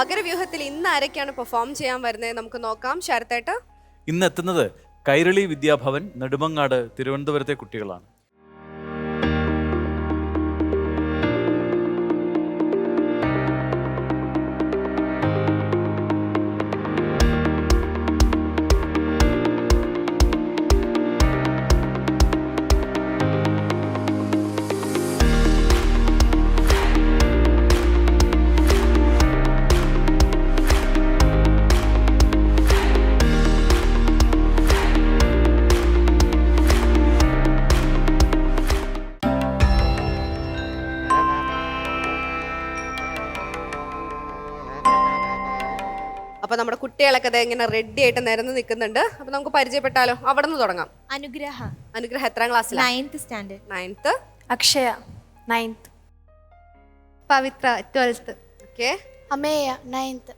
മകരവ്യൂഹത്തിൽ ഇന്ന് ആരൊക്കെയാണ് പെർഫോം ചെയ്യാൻ വരുന്നത് നമുക്ക് നോക്കാം. ശരത്തേട്ട്? ഇന്ന് എത്തുന്നത് കൈരളി വിദ്യാഭവൻ നെടുമങ്ങാട് തിരുവനന്തപുരത്തെ കുട്ടികളാണ്. അപ്പൊ നമ്മുടെ കുട്ടികളൊക്കെ ഇങ്ങനെ റെഡി ആയിട്ട് നിരന്ന് നിൽക്കുന്നുണ്ട്. അപ്പൊ നമുക്ക് പരിചയപ്പെട്ടാലോ? അവിടെ നിന്ന് തുടങ്ങാം. അനുഗ്രഹ. അനുഗ്രഹ എത്രാം ക്ലാസ്സിലാണ് ninth standard ninth Akshaya ninth Pavithra twelfth okay Ameya ninth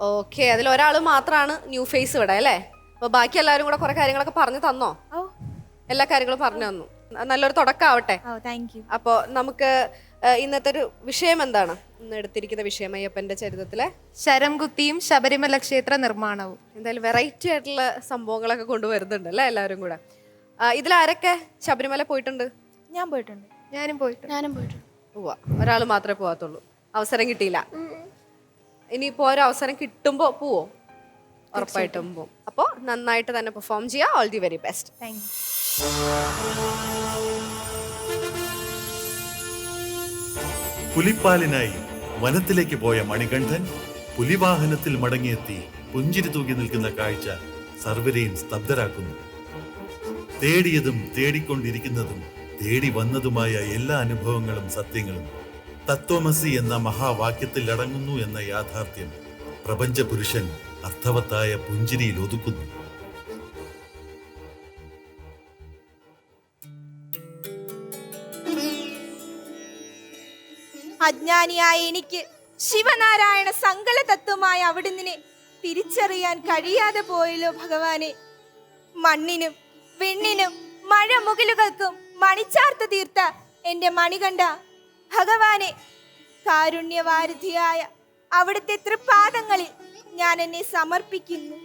okay അതിൽ ഒരാൾ മാത്രമാണ് ന്യൂ ഫേസ് ഇവിടെ അല്ലേ? അപ്പൊ ബാക്കി എല്ലാവരും കൂടെ കുറെ കാര്യങ്ങളൊക്കെ പറഞ്ഞു തന്നോ? ഓ എല്ലാ കാര്യങ്ങളും പറഞ്ഞു തന്നു. നല്ലൊരു താങ്ക് യു അപ്പോൾ നമുക്ക് ഇന്നത്തെ ഒരു വിഷയം എന്താണ് ഇന്ന് എടുത്തിരിക്കുന്ന വിഷയം അയ്യപ്പന്റെ ചരിത്രത്തിലെ ശരം കുത്തിയും ശബരിമല ക്ഷേത്ര നിർമ്മാണവും. എന്തായാലും വെറൈറ്റി ആയിട്ടുള്ള സംഭവങ്ങളൊക്കെ കൊണ്ടുവരുന്നുണ്ട് അല്ലേ എല്ലാവരും കൂടെ? ഇതിൽ ആരൊക്കെ ശബരിമല പോയിട്ടുണ്ട്? ഞാൻ പോയിട്ടുണ്ട്. ഞാനും പോയിട്ടുണ്ട്. ഞാനും പോയിട്ടുണ്ട്. പോവാ ഒരാൾ മാത്രമേ പോവാത്തുള്ളൂ. അവസരം കിട്ടിയില്ല. ഇനിയിപ്പോ ഒരു അവസരം കിട്ടുമ്പോ പോവോ? ഉറപ്പായിട്ടും പോവും. അപ്പോ നന്നായിട്ട് തന്നെ പെർഫോം ചെയ്യുക all the very best thank you പുലിപ്പാലിനായി വനത്തിലേക്ക് പോയ മണികണ്ഠൻ പുലിവാഹനത്തിൽ മടങ്ങിയെത്തി പുഞ്ചിരി തൂക്കി നിൽക്കുന്ന കാഴ്ച സർവരെയും സ്തബ്ധരാക്കുന്നു. തേടിയതും തേടിക്കൊണ്ടിരിക്കുന്നതും തേടി വന്നതുമായ എല്ലാ അനുഭവങ്ങളും സത്യങ്ങളും തത്വമസി എന്ന മഹാവാക്യത്തിൽ അടങ്ങുന്നു എന്ന യാഥാർത്ഥ്യം പ്രപഞ്ചപുരുഷൻ അർത്ഥവത്തായ പുഞ്ചിരിയിൽ ഒതുക്കുന്നു. അജ്ഞാനിയായ എനിക്ക് ശിവനാരായണ സങ്കല തത്വമായ അവിടുന്ന് തിരിച്ചറിയാൻ കഴിയാതെ പോയല്ലോ ഭഗവാനെ. മണ്ണിനും വെണ്ണിനും മഴ മുകിലുകൾക്കും മണിച്ചാർത്ത് തീർത്ത എന്റെ മണികണ്ഠ ഭഗവാനെ കാരുണ്യവാരിധിയായ അവിടുത്തെ തൃപ്പാദങ്ങളിൽ ഞാൻ എന്നെ സമർപ്പിക്കുന്നു.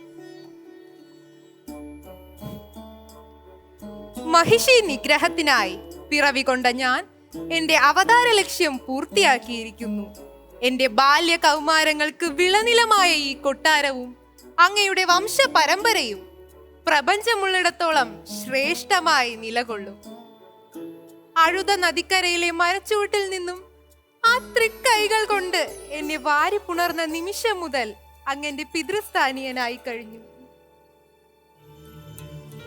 മഹിഷി നിഗ്രഹത്തിനായി പിറവികൊണ്ട ഞാൻ എന്റെ അവതാര ലക്ഷ്യം പൂർത്തിയാക്കിയിരിക്കുന്നു. എന്റെ ബാല്യ കൗമാരങ്ങൾക്ക് വിളനിലമായ ഈ കൊട്ടാരവും അങ്ങയുടെ വംശ പരമ്പരയും പ്രപഞ്ചമുള്ളിടത്തോളം ശ്രേഷ്ഠമായി നിലകൊള്ളും. അഴുത നദിക്കരയിലെ മരച്ചുവട്ടിൽ നിന്നും ആ തൃക്കൈകൾ കൊണ്ട് എന്നെ വാരി പുണർന്ന നിമിഷം മുതൽ അങ്ങന്റെ പിതൃസ്ഥാനീയനായി കഴിഞ്ഞു.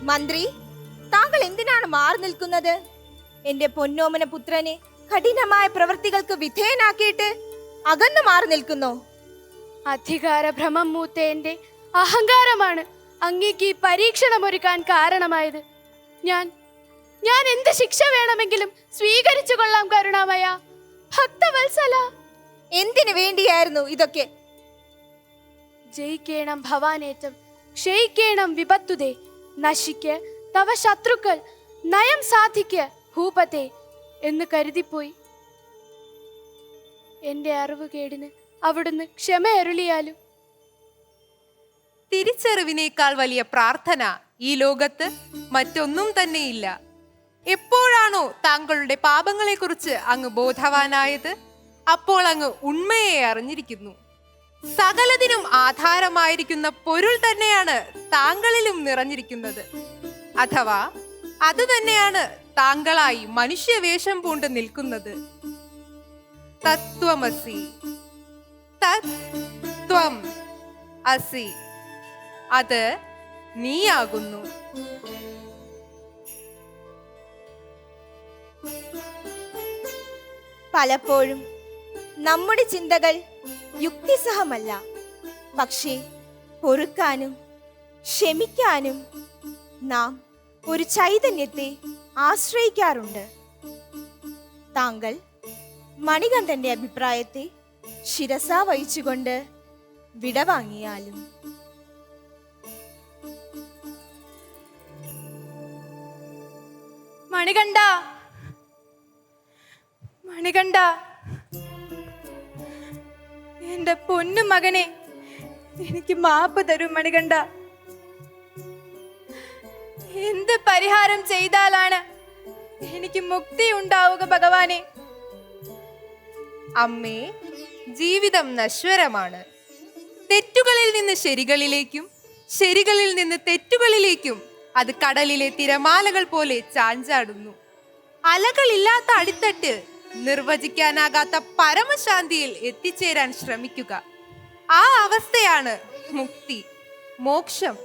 മന്ത്രി താങ്കൾ എന്തിനാണ് മാറി നിൽക്കുന്നത്? എന്റെ പൊന്നോമന പുത്രനെ കഠിനമായ പ്രവൃത്തികൾക്ക് വിധേയനാക്കിയിട്ട് അകന്നു മാറി നിൽക്കുന്നു. അധികാര ഭ്രമം മൂത്ത എന്റെ അഹങ്കാരമാണ് അങ്ങേക്ക് ഈ പരീക്ഷണമൊരുക്കാൻ കാരണമായത്. ഞാൻ ഞാൻ എന്ത് ശിക്ഷ വേണമെങ്കിലും സ്വീകരിച്ചു കൊള്ളാം കരുണാമയ. ഭക്തവത്സല. എന്തിനു വേണ്ടിയായിരുന്നു ഇതൊക്കെ? ജയിക്കേണം ഭവാനേറ്റം ക്ഷയിക്കേണം വിപത്തുതേ. നശിക്ക് തവ ശത്രുക്കൾ നയം സാധിക്ക്. ഭൂപത്തെ എന്ന് കരുതിപ്പോയി. എന്റെ അറിവുകേടിന് അവിടുന്ന് ക്ഷമ അരുളിയാലും തിരിച്ചറിവിനേക്കാൾ വലിയ പ്രാർത്ഥന ഈ ലോകത്ത് മറ്റൊന്നും തന്നെയില്ല. എപ്പോഴാണോ താങ്കളുടെ പാപങ്ങളെക്കുറിച്ച് അങ്ങ് ബോധവാനായത് അപ്പോൾ അങ്ങ് ഉണ്മയെ അറിഞ്ഞിരിക്കുന്നു. സകലതിനും ആധാരമായിരിക്കുന്ന പൊരുൾ തന്നെയാണ് താങ്കളിലും നിറഞ്ഞിരിക്കുന്നത്. അഥവാ അത് തന്നെയാണ് താങ്കളായി മനുഷ്യവേഷം പൂണ്ട് നിൽക്കുന്നത്. തത്വമസി. തത്വം അസി. അത് നീയാകുന്നു. പലപ്പോഴും നമ്മുടെ ചിന്തകൾ യുക്തിസഹമല്ല. പക്ഷേ പൊറുക്കാനും ക്ഷമിക്കാനും നാം ഒരു ചൈതന്യത്തെ ആശ്രയിക്കാറുണ്ട്. താങ്കൾ മണികണ്ഠന്റെ അഭിപ്രായത്തെ ശിരസ വഹിച്ചുകൊണ്ട് വിടവാങ്ങിയാലും മണികണ്ഠ! മണികണ്ഠ! എന്റെ പൊന്നു മകനെ എനിക്ക് മാപ്പ് തരും മണികണ്ഠ. എന്ത് പരിഹാരം ചെയ്താലാണ് എനിക്ക് മുക്തി ഉണ്ടാവുക ഭഗവാനെ? അമ്മേ ജീവിതം നശ്വരമാണ്. തെറ്റുകളിൽ നിന്ന് ശരികളിലേക്കും ശരികളിൽ നിന്ന് തെറ്റുകളിലേക്കും അത് കടലിലെ തിരമാലകൾ പോലെ ചാഞ്ചാടുന്നു. അലകളില്ലാത്ത അടിത്തട്ട് നിർവചിക്കാനാകാത്ത പരമശാന്തിയിൽ എത്തിച്ചേരാൻ ശ്രമിക്കുക. ആ അവസ്ഥയാണ് മുക്തി മോക്ഷം.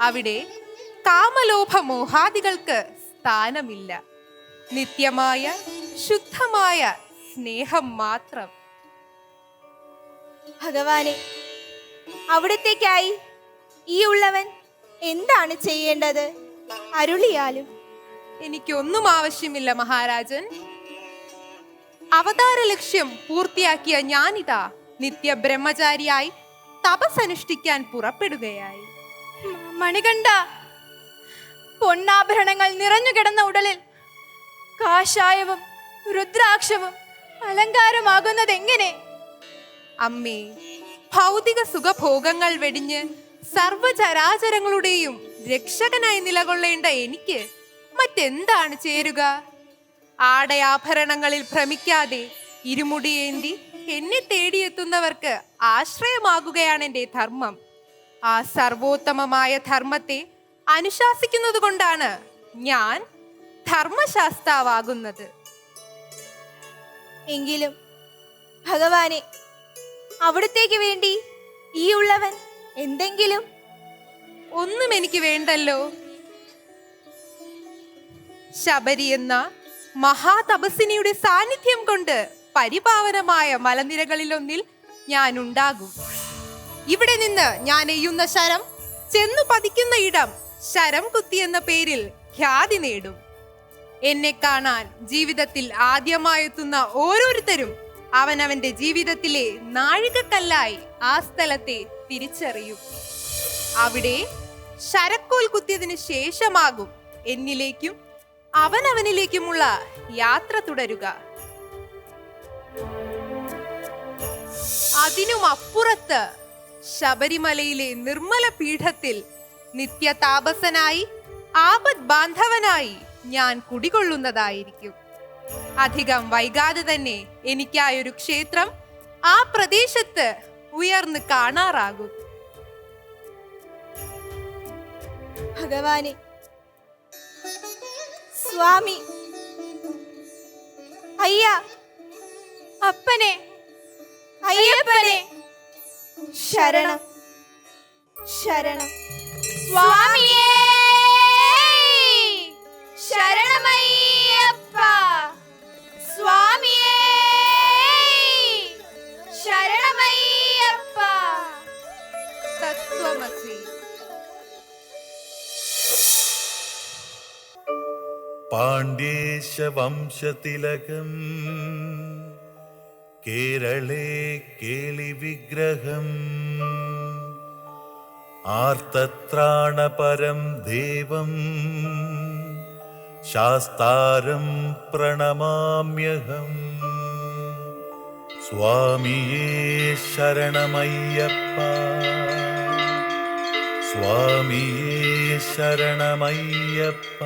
അവിടെ കാമലോഭ മോഹാദികൾക്ക് സ്ഥാനമില്ല. നിത്യമായ ശുദ്ധമായ സ്നേഹം മാത്രം. ഭഗവാനെ അവിടത്തേക്കായി ഈ ഉള്ളവൻ എന്താണ് ചെയ്യേണ്ടത്? അരുളിയാലും. എനിക്കൊന്നും ആവശ്യമില്ല മഹാരാജൻ. അവതാര ലക്ഷ്യം പൂർത്തിയാക്കിയ ഞാനിതാ നിത്യ ബ്രഹ്മചാരിയായി തപസനുഷ്ഠിക്കാൻ പുറപ്പെടുകയായി. മണികണ്ഠ പൊന്നാഭരണങ്ങൾ നിറഞ്ഞുകിടന്ന ഉടലിൽ കാഷായവും രുദ്രാക്ഷവും അലങ്കാരമാകുന്നത് എങ്ങനെ അമ്മേ ഭൗതിക സുഖഭോഗങ്ങൾ വെടിഞ്ഞ് സർവചരാചരങ്ങളുടെയും രക്ഷകനായി നിലകൊള്ളേണ്ട എനിക്ക് മറ്റെന്താണ് ചേരുക? ആടയാഭരണങ്ങളിൽ ഭ്രമിക്കാതെ ഇരുമുടിയേന്തി എന്നെ തേടിയെത്തുന്നവർക്ക് ആശ്രയമാകുകയാണ് ധർമ്മം. ആ സർവോത്തമമായ ധർമ്മത്തെ അനുശാസിക്കുന്നത് കൊണ്ടാണ് ഞാൻ ധർമ്മശാസ്താവാകുന്നത്. എങ്കിലും ഭഗവാനെ അവിടത്തേക്ക് വേണ്ടി ഈ ഉള്ളവൻ എന്തെങ്കിലും? ഒന്നും എനിക്ക് വേണ്ടല്ലോ. ശബരി എന്ന മഹാതപസിനിയുടെ സാന്നിധ്യം കൊണ്ട് പരിപാവനമായ മലനിരകളിലൊന്നിൽ ഞാൻ ഉണ്ടാകും ഇവിടെ നിന്ന് ഞാൻ എയ്യുന്ന ശരം ചെന്നു പതിക്കുന്ന ഇടം ശരം കുത്തി എന്ന പേരിൽ ഖ്യാതി നേടും. എന്നെ കാണാൻ ജീവിതത്തിൽ ആദ്യമായെത്തുന്ന ഓരോരുത്തരും അവനവന്റെ ജീവിതത്തിലെ നാഴികക്കല്ലായി ആ സ്ഥലത്തെ തിരിച്ചറിയും. അവിടെ ശരക്കോൽ കുത്തിയതിന് ശേഷമാകും എന്നിലേക്കും അവനവനിലേക്കുമുള്ള യാത്ര തുടരുക. അതിനുമപ്പുറത്ത് ശബരിമലയിലെ നിർമ്മല പീഠത്തിൽ നിത്യ താപസനായി ആപത് ബാന്ധവനായി ഞാൻ കുടികൊള്ളുന്നതായിരിക്കും. അധികം വൈകാതെ തന്നെ എനിക്കായൊരു ക്ഷേത്രം ആ പ്രദേശത്ത് ഉയർന്നു കാണാറാകും. ഭഗവാനെ സ്വാമി അയ്യ അപ്പനെ അയ്യപ്പനെ ശരണം ശരണം. സ്വാമിയേ! ശരണമയ്യപ്പ! സ്വാമിയേ! ശരണമയ്യപ്പ! തത്വമസി. പാണ്ഡ്യേശവംശതിലകം കേരളേ കേളിവിഗ്രഹം. ആർത്തത്രാണപരം ദേവം ശാസ്താരം പ്രണമാമ്യഹം. സ്വാമിയേ ശരണമയ്യപ്പ. സ്വാമിയേ ശരണമയ്യപ്പ.